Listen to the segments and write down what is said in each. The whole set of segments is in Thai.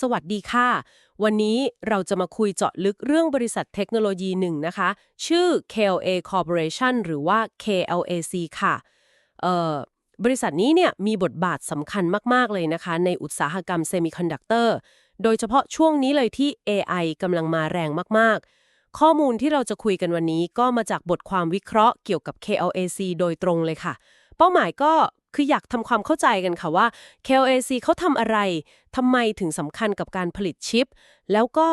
สวัสดีค่ะ วันนี้เราจะมาคุยเจาะลึกเรื่องบริษัทเทคโนโลยีหนึ่งนะคะ ชื่อ KLA Corporation หรือว่า KLAC ค่ะเอ่อบริษัทนี้เนี่ยมีบทบาทสำคัญมาก ๆ เลยนะคะ ในอุตสาหกรรมเซมิคอนดักเตอร์ โดยเฉพาะช่วงนี้เลยที่ AI กำลังมาแรงมาก ๆ ข้อมูลที่เราจะคุยกันวันนี้ก็มาจากบทความวิเคราะห์เกี่ยวกับ KLAC โดยตรงเลยค่ะ เป้าหมายก็ คืออยากทำความเข้าใจกันค่ะว่า KLAC เขาทำอะไรทำไมถึงสำคัญกับการผลิตชิป แล้วก็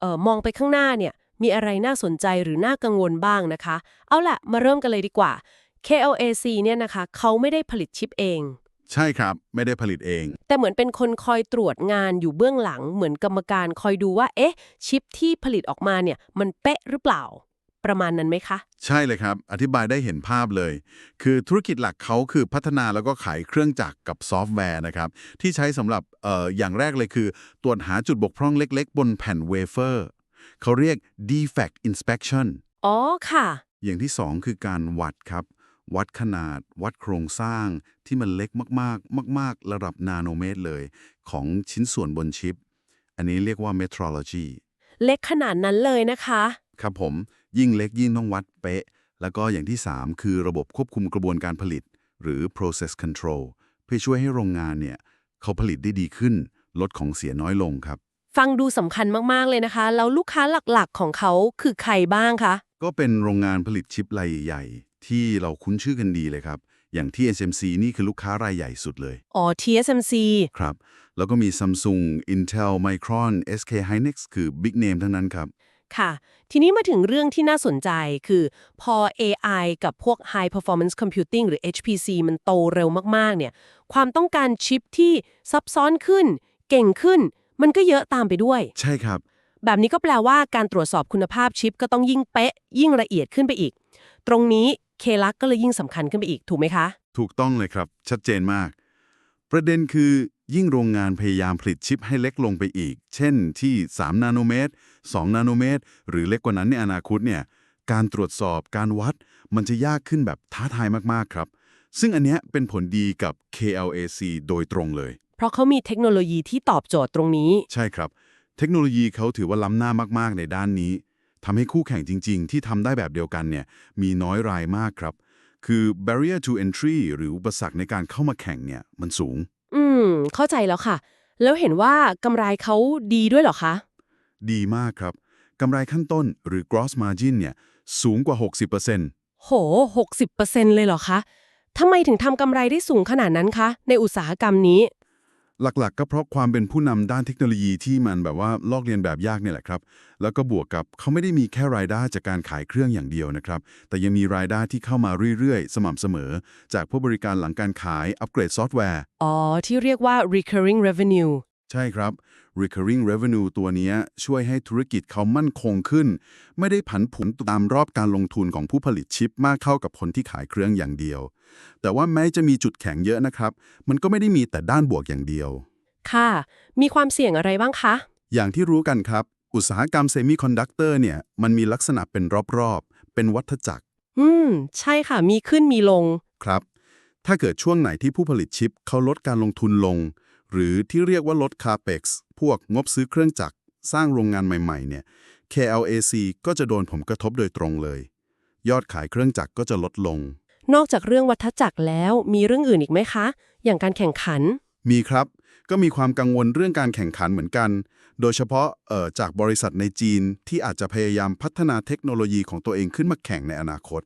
เอ่อมองไปข้างหน้าเนี่ยมีอะไรน่าสนใจหรือน่ากังวลบ้างนะคะ เอาล่ะ มาเริ่มกันเลยดีกว่า KLAC เนี่ยนะคะเขาไม่ได้ผลิตชิปเอง ใช่ครับไม่ได้ผลิตเอง แต่เหมือนเป็นคนคอยตรวจงานอยู่เบื้องหลังเหมือนกรรมการคอยดูว่า เอ๊ะ ชิปที่ผลิตออกมาเนี่ยมันเป๊ะหรือเปล่า ประมาณนั้นไหมคะ ใช่เลยครับ อธิบายได้เห็นภาพเลย คือธุรกิจหลักเขาคือพัฒนาแล้วก็ขายเครื่องจักรกับซอฟต์แวร์นะครับ ที่ใช้สำหรับเอ่ออย่างแรกเลยคือ ตรวจหาจุดบกพร่องเล็กๆ บนแผ่นเวเฟอร์เขาเรียก defect inspection อ๋อค่ะ อย่างที่สองคือการวัดครับ วัดขนาด วัดโครงสร้างที่มันเล็กมากๆ มาก ๆ ระดับนาโนเมตรเลย ของชิ้นส่วนบนชิป อันนี้เรียกว่า metrology เล็กขนาดนั้นเลยนะคะ ครับผมยิ่งเล็กยิ่งต้องวัดเป๊ะ แล้วก็อย่างที่ 3 คือระบบควบคุมกระบวนการผลิต หรือ process control เพื่อช่วยให้โรงงานเนี่ยเขาผลิตได้ดีขึ้น ลดของเสียน้อยลงครับ ฟังดูสำคัญมากๆเลยนะคะ แล้วลูกค้าหลักๆของเขาคือใครบ้างคะ ก็เป็นโรงงานผลิตชิปรายใหญ่ ที่เราคุ้นชื่อกันดีเลยครับ อย่างที่ SMC นี่คือลูกค้ารายใหญ่สุดเลย อ๋อ TSMC ครับ แล้วก็มี Samsung Intel Micron SK Hynix คือ Big Name ทั้งนั้นครับ ค่ะ ทีนี้มาถึงเรื่องที่น่าสนใจคือ พอ AI กับพวก High Performance Computing หรือ HPC มันโตเร็วมากๆ เนี่ย ความต้องการชิปที่ซับซ้อนขึ้น เก่งขึ้น มันก็เยอะตามไปด้วย ใช่ครับ แบบนี้ก็แปลว่าการตรวจสอบคุณภาพชิปก็ต้องยิ่งเป๊ะ ยิ่งละเอียดขึ้นไปอีก ตรงนี้เคลักก็เลยยิ่งสำคัญขึ้นไปอีก ถูกไหมคะ ถูกต้องเลยครับ ชัดเจนมาก ประเด็นคือ ยิ่งโรงงานพยายามผลิตชิปให้เล็กลงไปอีก เช่นที่ 3 นาโนเมตร 2 นาโนเมตร หรือเล็กกว่านั้นในอนาคตเนี่ย การตรวจสอบการวัดมันจะยากขึ้นแบบท้าทายมากๆครับ ซึ่งอันเนี้ยเป็นผลดีกับ KLAC โดยตรงเลย เพราะเขามีเทคโนโลยีที่ตอบโจทย์ตรงนี้ ใช่ครับ เทคโนโลยีเขาถือว่าล้ำหน้ามากๆในด้านนี้ทำให้คู่แข่งจริง ๆ ที่ทำได้แบบเดียวกันเนี่ยมีน้อยรายมากครับ คือ barrier to entry หรืออุปสรรคในการเข้ามาแข่งเนี่ยมันสูง อืม เข้าใจแล้วค่ะ แล้วเห็นว่ากำไรเขาดีด้วยเหรอคะ ดีมากครับ กำไรขั้นต้นหรือ gross margin เนี่ยสูงกว่า 60%โห 60%เลยเหรอคะทำไมถึงทำกำไรได้สูงขนาดนั้นคะ ในอุตสาหกรรมนี้ หลักๆ ก็เพราะความเป็นผู้นำด้านเทคโนโลยีที่มันแบบว่าลอกเลียนแบบยากเนี่ยแหละครับ แล้วก็บวกกับเขาไม่ได้มีแค่รายได้จากการขายเครื่องอย่างเดียวนะครับ แต่ยังมีรายได้ที่เข้ามาเรื่อยๆ สม่ำเสมอ จากผู้บริการหลังการขายอัปเกรดซอฟต์แวร์ อ๋อ ที่เรียกว่า recurring revenue ใช่ครับ recurring revenue ตัวเนี้ยช่วยให้ธุรกิจเขามั่นคงขึ้น ไม่ได้ผันผวนตามรอบการลงทุนของผู้ผลิตชิปมากเข้ากับคนที่ขายเครื่องอย่างเดียว แต่ว่าแม้จะมีจุดแข็งเยอะนะครับ มันก็ไม่ได้มีแต่ด้านบวกอย่างเดียว ค่ะ มีความเสี่ยงอะไรบ้างคะ อย่างที่รู้กันครับ อุตสาหกรรมเซมิคอนดักเตอร์เนี่ยมันมีลักษณะเป็นรอบๆ เป็นวัฏจักร อืม ใช่ค่ะ มีขึ้นมีลง ครับ ถ้าเกิดช่วงไหนที่ผู้ผลิตชิปเขาลดการลงทุนลง หรือที่เรียกว่าลด CAPEX พวกงบซื้อเครื่องจักร สร้างโรงงานใหม่ๆเนี่ย KLAC ก็จะโดนผลกระทบโดยตรงเลย ยอดขายเครื่องจักรก็จะลดลง นอกจากเรื่องวัฏจักรแล้วมีเรื่องอื่นอีกไหมคะ อย่างการแข่งขัน มีครับ ก็มีความกังวลเรื่องการแข่งขันเหมือนกัน โดยเฉพาะเอ่อจากบริษัทในจีนที่อาจจะพยายามพัฒนาเทคโนโลยีของตัวเองขึ้นมาแข่งในอนาคต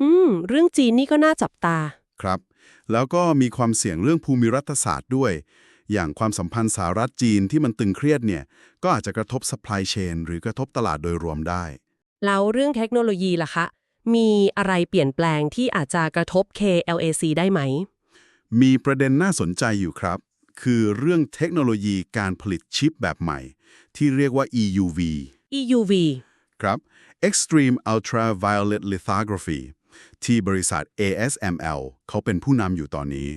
อืม เรื่องจีนนี่ก็น่าจับตา ครับ แล้วก็มีความเสี่ยงเรื่องภูมิรัฐศาสตร์ด้วย อย่างความสัมพันธ์สหรัฐจีนที่มันตึงเครียดเนี่ย ก็อาจจะกระทบ supply chain หรือกระทบตลาดโดยรวมได้ แล้วเรื่องเทคโนโลยีล่ะคะ มีอะไรเปลี่ยนแปลงที่อาจจะกระทบ KLAC ได้ไหม มีประเด็นน่าสนใจอยู่ครับ คือเรื่องเทคโนโลยีการผลิตชิปแบบใหม่ ที่เรียกว่า EUV EUV ครับ Extreme Ultraviolet Lithography ที่บริษัท ASML เขาเป็นผู้นำอยู่ตอนนี้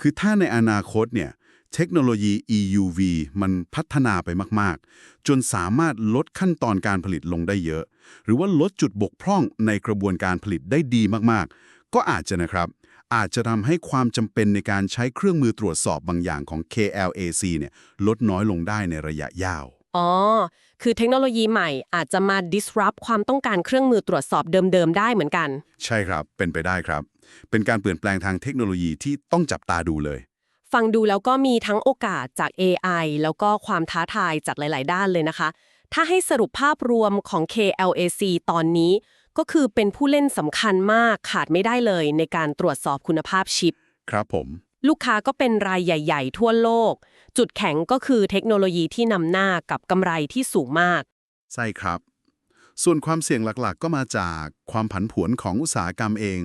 คือถ้าในอนาคตเนี่ย เทคโนโลยี EUV มันพัฒนาไปมาก ๆ จนสามารถลดขั้นตอนการผลิตลงได้เยอะ หรือว่าลดจุดบกพร่องในกระบวนการผลิตได้ดีมาก ๆ ก็อาจจะนะครับ อาจจะทำให้ความจำเป็นในการใช้เครื่องมือตรวจสอบบางอย่างของ KLAC เนี่ยลดน้อยลงได้ในระยะยาว อ๋อ คือเทคโนโลยีใหม่อาจจะมา disrupt ความต้องการเครื่องมือตรวจสอบเดิม ๆ ได้เหมือนกัน ใช่ครับ เป็นไปได้ครับ เป็นการเปลี่ยนแปลงทางเทคโนโลยีที่ต้องจับตาดูเลย ฟังดูแล้วก็มีทั้งโอกาสจาก AI แล้วก็ความท้าทายจากหลาย ๆ ด้านเลยนะคะ ถ้าให้สรุปภาพรวมของ KLAC ตอนนี้ ก็คือเป็นผู้เล่นสำคัญมากขาดไม่ได้เลยในการตรวจสอบคุณภาพชิป ครับผม ลูกค้าก็เป็นรายใหญ่ ๆ ทั่วโลก จุดแข็งก็คือเทคโนโลยีที่นำหน้ากับกำไรที่สูงมาก ใช่ครับ ส่วนความเสี่ยงหลักๆ ก็มาจากความผันผวนของอุตสาหกรรมเอง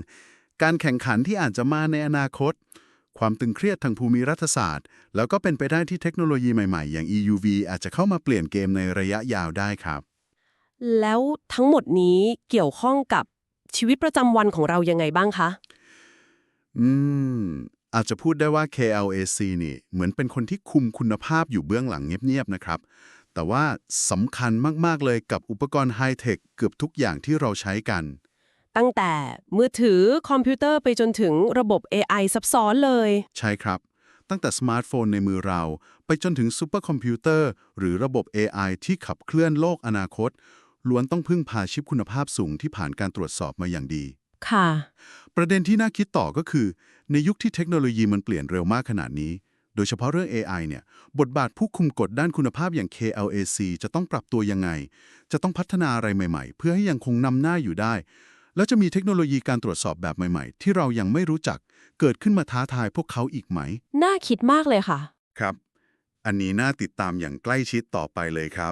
การแข่งขันที่อาจจะมาในอนาคต ความตึงเครียดทางภูมิรัฐศาสตร์ แล้วก็เป็นไปได้ที่เทคโนโลยีใหม่ๆ อย่าง EUV อาจจะเข้ามาเปลี่ยนเกมในระยะยาวได้ครับ แล้วทั้งหมดนี้เกี่ยวข้องกับชีวิตประจำวันของเรายังไงบ้างคะ อืม อาจจะพูดได้ว่า KLAC นี่ เหมือนเป็นคนที่คุมคุณภาพอยู่เบื้องหลังเงียบๆนะครับ แต่ว่าสำคัญมากๆเลยกับอุปกรณ์ไฮเทคเกือบทุกอย่างที่เราใช้กัน ตั้งแต่มือถือคอมพิวเตอร์ไปจนถึงระบบ AI ซับซ้อนเลย ใช่ครับ ตั้งแต่สมาร์ทโฟนในมือเรา ไปจนถึงซูเปอร์คอมพิวเตอร์หรือระบบ AI ที่ขับเคลื่อนโลกอนาคต ล้วนต้องพึ่งพาชิปคุณภาพสูงที่ผ่านการตรวจสอบมาอย่างดี ค่ะ ประเด็นที่น่าคิดต่อก็คือ ในยุคที่เทคโนโลยีมันเปลี่ยนเร็วมากขนาดนี้ โดยเฉพาะเรื่อง AI เนี่ย บทบาทผู้คุมกฎด้านคุณภาพอย่าง KLAC จะต้องปรับตัวยังไง จะต้องพัฒนาอะไรใหม่ ๆ เพื่อให้ยังคงนำหน้าอยู่ได้ แล้วจะมีเทคโนโลยีการตรวจสอบแบบใหม่ ๆ ที่เรายังไม่รู้จักเกิดขึ้นมาท้าทายพวกเขาอีกไหม น่าคิดมากเลยค่ะ ครับ อันนี้น่าติดตามอย่างใกล้ชิดต่อไปเลยครับ